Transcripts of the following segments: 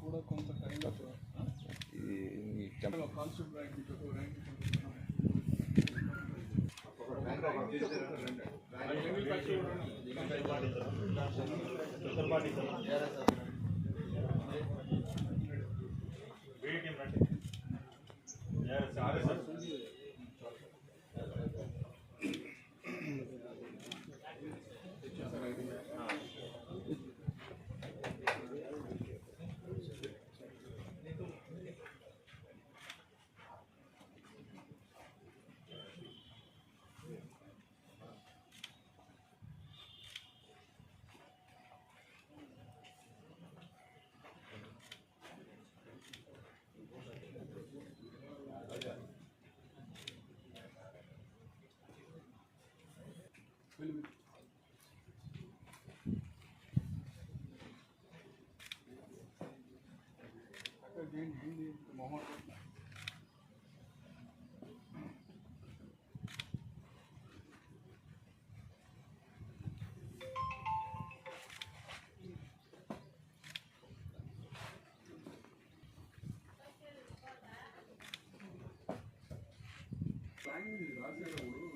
కూడా కొంత kind of concept rank rank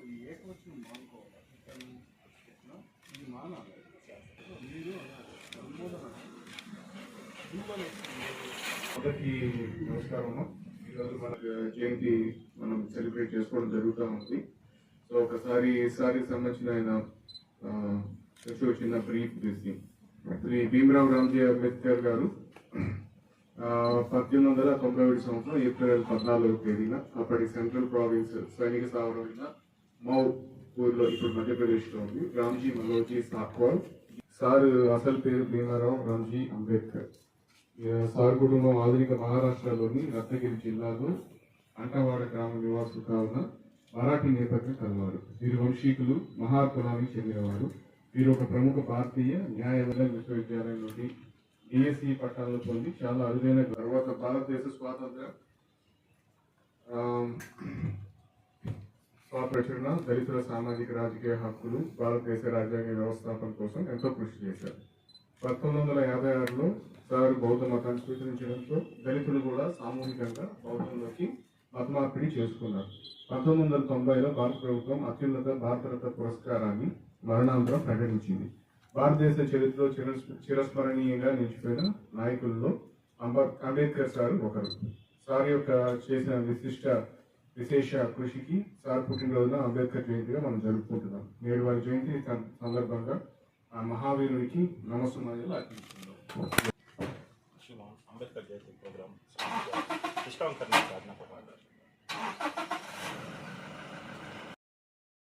이 에코 좀 많고. ఈ ఇది మానాలి మీరు అందరికీ నమస్కారం ఈరోజు మన జయంతి మనం సెలబ్రేట్ చేసుకోవడం జరుగుతూ ఉంది. సో ఒకసారి ఈసారి సంబంధించిన ఆయన చిన్న బ్రీఫ్ తీసి శ్రీ భీమరావు రామ్జీ అంబేద్కర్ గారు పద్దెనిమిది వందల తొంభై ఒకటి సంవత్సరం ఏప్రిల్ పద్నాలుగు తేదీన అప్పటి సెంట్రల్ ప్రావిన్స్ సైనిక స్థావరమైన మౌ ఊర్లో ఇప్పుడు మధ్యప్రదేశ్లో ఉంది రామ్జీ మనోజీ సాక్వాల్ సార్ అసలు పేరు భీమారావు రామ్జీ అంబేద్కర్. సార్ కుటుంబం ఆధునిక మహారాష్ట్రలోని రత్నగిరి జిల్లాలో అంటవాడ గ్రామ నివాసులు కావున మరాఠీ నేపథ్యం కలవారు. వీరు వంశీకులు మహార్ కులానికి చెందినవారు. వీరు ఒక ప్రముఖ భారతీయ న్యాయవాద విశ్వవిద్యాలయం నుండి డిఎస్సి పట్టాలను పొంది చాలా అరుదైన తర్వాత భారతదేశ స్వాతంత్ర ప్రచురణ దళితుల సామాజిక రాజకీయ హక్కులు భారతదేశ రాజ్యాంగ వ్యవస్థాపన కోసం ఎంతో కృషి చేశారు. పంతొమ్మిది వందల యాభై ఆరులో సార్ బౌద్ధ మతాన్ని స్వీకరించడంతో దళితులు కూడా సామూహికంగా బౌద్ధంలోకి మతమార్పిడి చేసుకున్నారు. పంతొమ్మిది వందల తొంభైలో భారత ప్రభుత్వం అత్యున్నత భారతరత్న పురస్కారాన్ని మరణాంతరం ప్రకటించింది. భారతదేశ చరిత్రలో చిర చిరస్మరణీయంగా నిలిచిపోయిన నాయకుల్లో అంబ అంబేద్కర్ సార్ ఒకరు. సార్ యొక్క చేసిన విశిష్ట విశేష కృషికి సార్ పుట్టినరోజున అంబేద్కర్ జయంతిగా మనం జరుపుకుంటున్నాం. నేడు వారి జయంతి సందర్భంగా ఆ మహావీరునికి నమస్సుమాజలు అర్పించుకుందాం. అంబేద్కర్ జయంతి ప్రోగ్రామ్